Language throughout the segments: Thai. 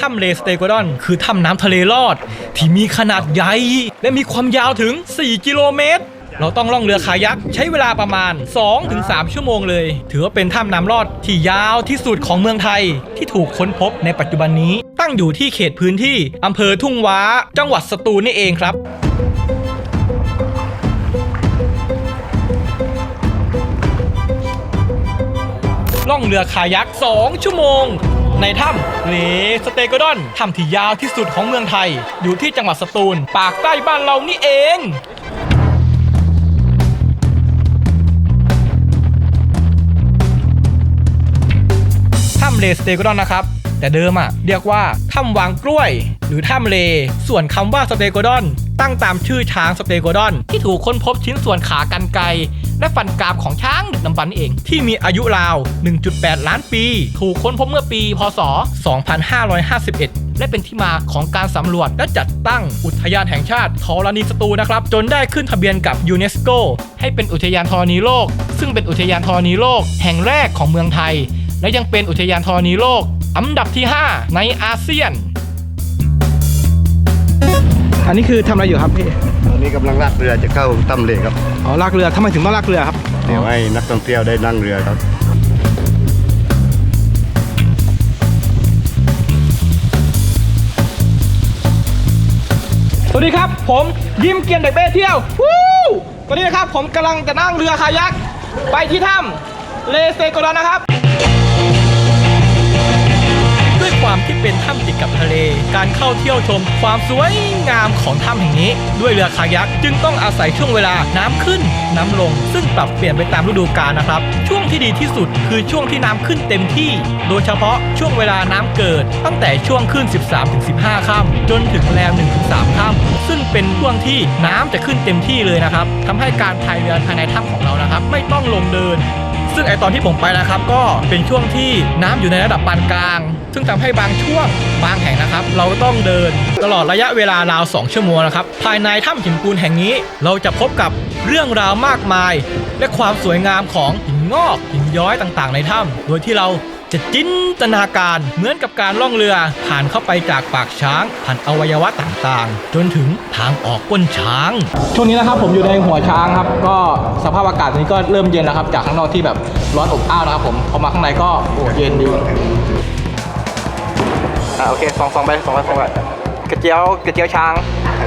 ถ้ำเลสเตโกดอน คือถ้ำน้ำทะเลรอด ที่มีขนาดใหญ่ และมีความยาวถึง 4 กิโลเมตร เราต้องล่องเรือคายักใช้เวลาประมาณ 2-3 ชั่วโมงเลย ถือว่าเป็นถ้ำน้ำรอดที่ยาวที่สุดของเมืองไทย ที่ถูกค้นพบในปัจจุบันนี้ ตั้งอยู่ที่เขตพื้นที่อำเภอทุ่งว้า จังหวัดสตูลนี่เองครับ ล่องเรือคายัก 2 ชั่วโมง ในถ้ำเลสเตโกดอนถ้ำที่ยาวที่สุดของเมืองไทย อยู่ที่จังหวัดสตูล ปากใต้บ้านเรานี่เองถ้ำเลสเตโกดอนนะครับแต่เดิมอะเรียกว่าถ้ำวางกล้วย หรือถ้ำเล ส่วนคำว่าสเตโกดอน ตั้งตามชื่อช้างสเตโกดอน ที่ถูกค้นพบชิ้นส่วนขากันไกร และฟันกรามของช้างดึกดำบรรพ์นี่เอง ที่มีอายุราว 1.8 ล้านปี ถูกค้นพบเมื่อปี พศ 2551 และเป็นที่มาของการสำรวจและจัดตั้งอุทยานแห่งชาติธรณีสตูลนะครับ จนได้ขึ้นทะเบียนกับยูเนสโกให้เป็นอุทยานธรณีโลก ซึ่งเป็นอุทยานธรณีโลก แห่งแรกของเมืองไทย และยังเป็นอุทยานธรณีโลกอันดับที่ 5 ในอาเซียนอั นนี้คือทำอะไรอยู่ครับพี่ตอนนี้กำลังลากเรือจะเข้าถ้ำเลครับอ๋อลากเรือทำไมถึงต้องลากเรือครับเดี๋ยวให้นักท่องเที่ยวได้นั่งเรือครับสวัสดีครับ ผมยิ้มเกียนเด็กเบ้เที่ยววู้ตอนนี้นะครับผมกำลังจะนั่งเรือคายักไปที่ถ้ำเลสเตโกดอนนะครับ ความที่เป็นถ้ำติดกับทะเล การเข้าเที่ยวชมความสวยงามของถ้ำแห่งนี้ ด้วยเรือคายักจึงต้องอาศัยช่วงเวลาน้ำขึ้นน้ำลง ซึ่งปรับเปลี่ยนไปตามฤดูกาลนะครับ ช่วงที่ดีที่สุดคือช่วงที่น้ำขึ้นเต็มที่ โดยเฉพาะช่วงเวลาน้ำเกิด ตั้งแต่ช่วงขึ้น 13-15ค่ำจนถึงแรม1-3ค่ำซึ่งเป็นช่วงที่น้ำจะขึ้นเต็มที่เลยนะครับทำให้การพายเรือภายในถ้ำของเรานะครับ ไม่ต้องลงเดินซึ่งไอตอนที่ผมไปนะครับ ก็เป็นช่วงที่น้ำอยู่ในระดับปานกลาง ซึ่งทำให้บางช่วงบางแห่งนะครับ เราต้องเดินตลอดระยะเวลาราว 2 ชั่วโมงนะครับ ภายในถ้ำหินปูนแห่งนี้ เราจะพบกับเรื่องราวมากมาย และความสวยงามของหินงอกหินย้อยต่างๆ ในถ้ำโดยที่เราจะจินตนาการเหมือนกับการล่องเรือผ่านเข้าไปจากปากช้างผ่านอวัยวะต่างๆ จนถึงทางออกก้นช้าง ช่วงนี้นะครับผมอยู่ในหัวช้างครับ ก็สภาพอากาศนนี้ก็เริ่มเย็นแล้วครับ จากข้างนอกที่แบบร้อนอบอ้าวนะครับผมพอมาข้างในก็โอ้เย็นดีอ่ โอเคสองสองไปสองไปสองไปกระเจียวกระเจียวช้าง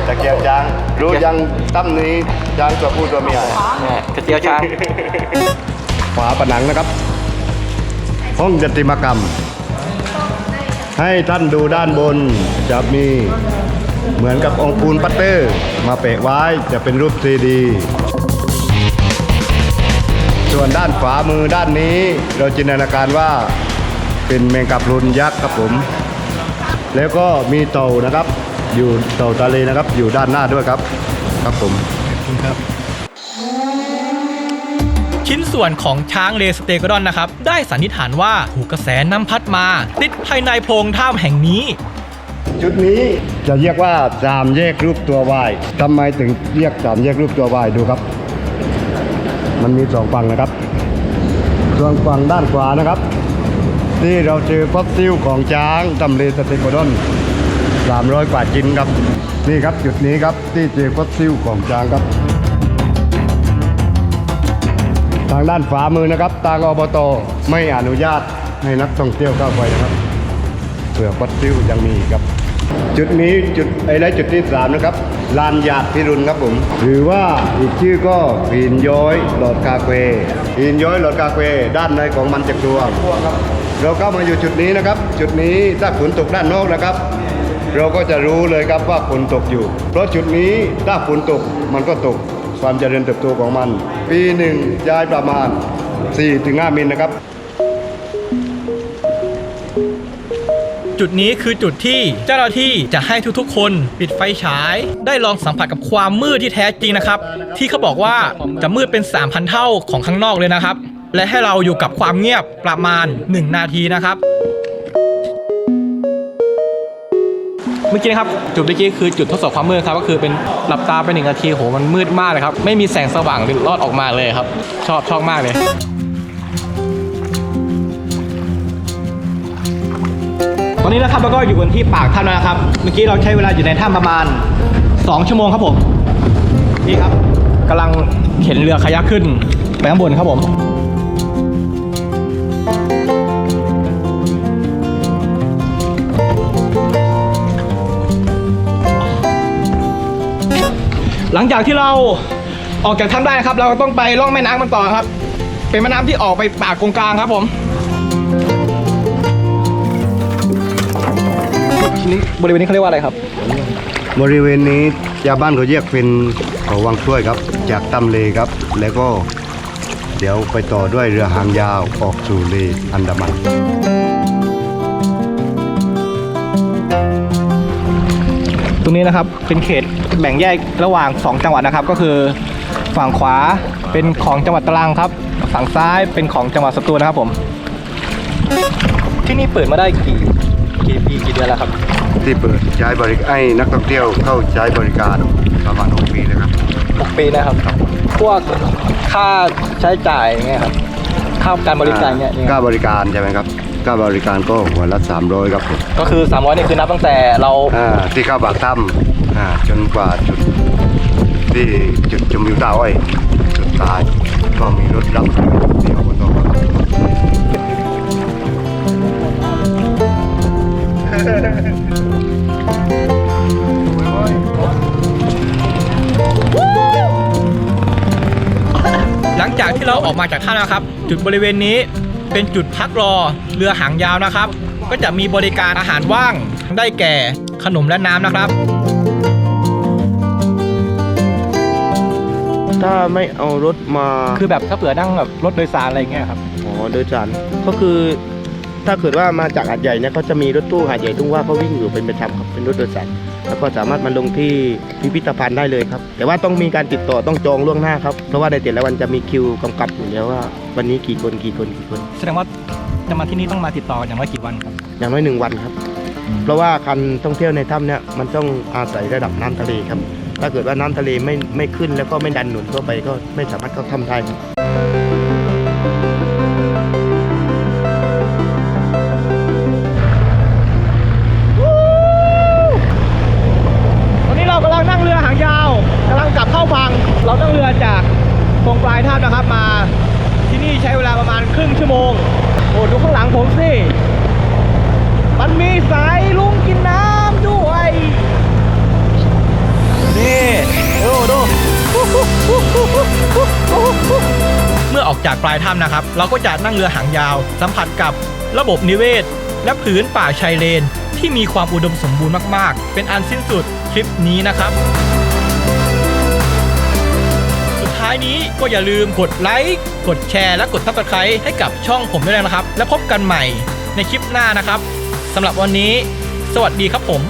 ตะเกียบจางรู้ยังถ้ำนี้จางตัวผู้ตัวเมียเนี่ยกระเจียวช้าง ฝาผนังนะครับ ห้องจัติมากรรม ให้ท่านดูด้านบนจะมีเหมือนกับองค์ปูนปัตเตอร์ มาเปะไว้จะเป็นรูป 3D ส่วนด้านขวามือด้านนี้ เราจินตนาการว่าเป็นแมงกะพรุนยักษ์ครับผม แล้วก็มีเต่านะครับ อยู่เต่าทะเลนะครับ อยู่ด้านหน้าด้วยครับ ครับผมชิ้นส่วนของช้างเลสเตโกดอนนะครับ ได้สันนิษฐานว่าถูกกระแสน้ำพัดมา ติดภายในโพรงถ้ำแห่งนี้ จุดนี้จะเรียกว่าสามแยกรูปตัววายทำไมถึงเรียกสามแยกรูปตัววายดูครับ มันมีสองฝั่งนะครับ ส่วนฝั่งด้านขวานะครับ ที่เราเจอฟอสซิลของช้างตำเลสเตโกดอน300 กว่าชิ้นครับ นี่ครับจุดนี้ครับที่เจอฟอสซิลของช้างครับ ทางด้านขวามือนะครับทางอบตไม่อนุญาตให้นักท่องเที่ยวเข้าไปนะครับเผื่อฟอสซิลยังมีครับ จุดนี้จุดไอ้ไรจุดที่สามนะครับลานหยาดพิรุณครับผม หรือว่าอีกชื่อก็หินย้อยหลอดคาเฟ่ หินย้อยหลอดกาเฟ่ด้านในของมันจะกลัวเราเข้ามาอยู่จุดนี้นะครับ จุดนี้ถ้าฝนตกด้านนอกนะครับ เราก็จะรู้เลยครับว่าฝนตกอยู่ เพราะจุดนี้ถ้าฝนตกมันก็ตกความเจริญเติบโตของมัน ปีหนึ่งย้ายประมาณ 4-5มิลนะครับ จุดนี้คือจุดที่เจ้าหน้าที่จะให้ทุกๆ คนปิดไฟฉาย ได้ลองสัมผัสกับความมืดที่แท้จริงนะครับ ที่เขาบอกว่าจะมืดเป็น 3,000 เท่าของข้างนอกเลยนะครับ และให้เราอยู่กับความเงียบประมาณ 1 นาทีนะครับเมื่อกี้นะครับจุดเมื่อกี้คือจุดทดสอบความมืดครับก็คือเป็นหลับตาไปหนึ่งนาทีโหมันมืดมากเลยครับ ไม่มีแสงสว่างรอดออกมาเลยครับ ชอบชอบมากเลย อนนี้นะครับเราก็อยู่กันที่ปากถ้ำแล้วนะครับ เมื่อกี้เราใช้เวลาอยู่ในถ้ำประมาณ 2 ชั่วโมงครับผม นี่ครับกำลังเข็นเรือคายักขึ้นไปข้างบนครับผมหลังจากที่เราออกจากถ้ำได้นะครับ เราก็ต้องไปล่องแม่น้ำมันต่อครับ เป็นแม่น้ำที่ออกไปปากกงกลางครับผม นี่บริเวณนี้เขาเรียกว่าอะไรครับ บริเวณนี้ชาวบ้านเขาเรียกเป็นเขาวังช่วยครับ จากตำเลครับ แล้วก็ เดี๋ยวไปต่อด้วยเรือหางยาวออกสู่เลอันดามัน ตรงนี้นะครับเป็นเขตแบ่งแยกระหว่าง 2 จังหวัดนะครับ ก็คือฝั่งขวาเป็นของจังหวัดตรังครับ ฝั่งซ้ายเป็นของจังหวัดสตูลนะครับผม ที่นี่เปิดมาได้กี่กี่ปีกี่เดือนแล้วครับ ที่เปิดใช้บริการให้นักท่องเที่ยวเข้าใช้บริการประมาณ6ปีแล้วครับ6ปีนะครับ พวกค่าใช้จ่ายไงครับค่าการบริการเนี่ยยังไงค่าบริการใช่ไหมครับค่าบริการก็หัวละ300ครับผมก็คือ 300นี่คือนับตั้งแต่เราอ่าที่เข้าปากถ้ำอ่าจนกว่าจุดที่จุดชมวิวตาอ้อยสุดท้ายก็มีรถรับที่อบตครับ เราออกมาจากถ้ำนะครับ จุดบริเวณนี้เป็นจุดพักรอเรือหางยาวนะครับ ก็จะมีบริการอาหารว่างได้แก่ขนมและน้ำนะครับ ถ้าไม่เอารถมาคือแบบถ้าเผื่อนั่งแบบรถโดยสารอะไรอย่างเงี้ยครับอ๋อโดยสารก็คือ ถ้าเกิดว่ามาจากหาดใหญ่เนี่ยเขาจะมีรถตู้หาดใหญ่ทุ่งว่าเขาวิ่งอยู่เป็นประจำครับเป็นรถโดยสาร แล้วก็สามารถมาลงที่พิพิธภัณฑ์ได้เลยครับ แต่ว่าต้องมีการติดต่อต้องจองล่วงหน้าครับ เพราะว่าในแต่ละวันจะมีคิวกำกับอยู่แล้วว่า วันนี้กี่คนกี่คนกี่คน แสดงว่าจะมาที่นี่ต้องมาติดต่ออย่างน้อยกี่วันครับ อย่างน้อยหนึ่งวันครับ เพราะว่าการท่องเที่ยวในถ้ำเนี่ยมันต้องอาศัยระดับน้ำทะเลครับ ถ้าเกิดว่าน้ำทะเลไม่ไม่ขึ้นแล้วก็ไม่ดันหนุนเข้าไปก็ไม่สามารถเข้าถ้ำได้ครับ ตรงปลายท่าตุนะครับมาที่นี่ใช้เวลาประมาณครึ่งชั่วโมง โอ้ดูข้างหลังผมสิ มันมีสายลุงกินน้ำด้วย นี่ดูดูเมื่อออกจากปลายถ้ำนะครับ เราก็จะนั่งเรือหางยาว สัมผัสกับระบบนิเวศ และผืนป่าชายเลน ที่มีความอุดมสมบูรณ์มาก ๆ เป็นอันสิ้นสุดคลิปนี้นะครับ ท้ายนี้ก็อย่าลืมกดไลค์ กดแชร์และกดทับตะไคร้ให้กับช่องผมด้วยนะครับ และพบกันใหม่ในคลิปหน้านะครับสำหรับวันนี้ สวัสดีครับผม